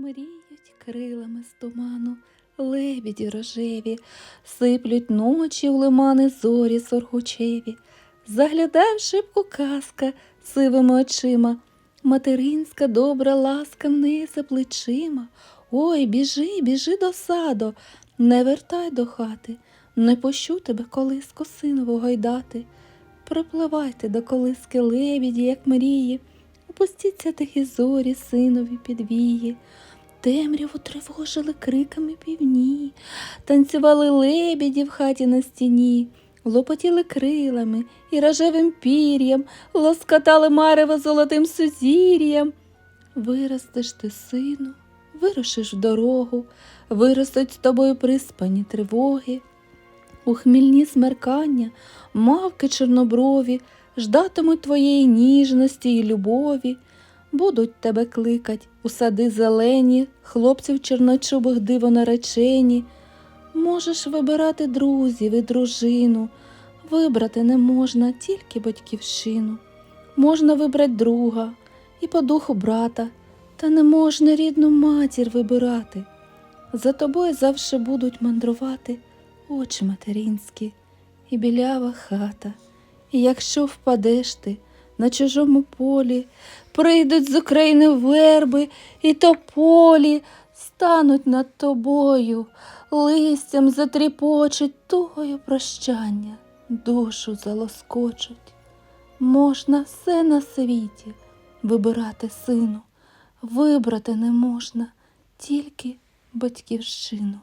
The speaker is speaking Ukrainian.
Мріють крилами з туману, лебіді рожеві, сиплють ночі в лимани зорі соргучеві. Заглядав в шибку казка сивими очима, материнська добра ласка за плечима. Ой, біжи, біжи до саду, не вертай до хати, не пущу тебе колиску синову гойдати. Припливайте до колиски лебіді, як мрії, опустіться тихі зорі синові підвії. Темряву тривожили криками півні, танцювали лебіді в хаті на стіні, лопотіли крилами і рожевим пір'ям, лоскотали марево золотим сузір'ям. Виростеш ти, сину, вирушиш в дорогу, виростуть з тобою приспані тривоги. У хмільні смеркання мавки чорноброві ждатимуть твоєї ніжності і любові. Будуть тебе кликать у сади зелені, хлопців чорночубих диво наречені. Можеш вибирати друзів і дружину, вибрати не можна тільки батьківщину. Можна вибрати друга і по духу брата, та не можна рідну матір вибирати. За тобою завше будуть мандрувати очі материнські і білява хата. І якщо впадеш ти на чужому полі, прийдуть з України верби і тополі, стануть над тобою, листям затріпочуть тугою прощання, душу залоскочуть. Можна все на світі вибирати сину, вибрати не можна тільки батьківщину.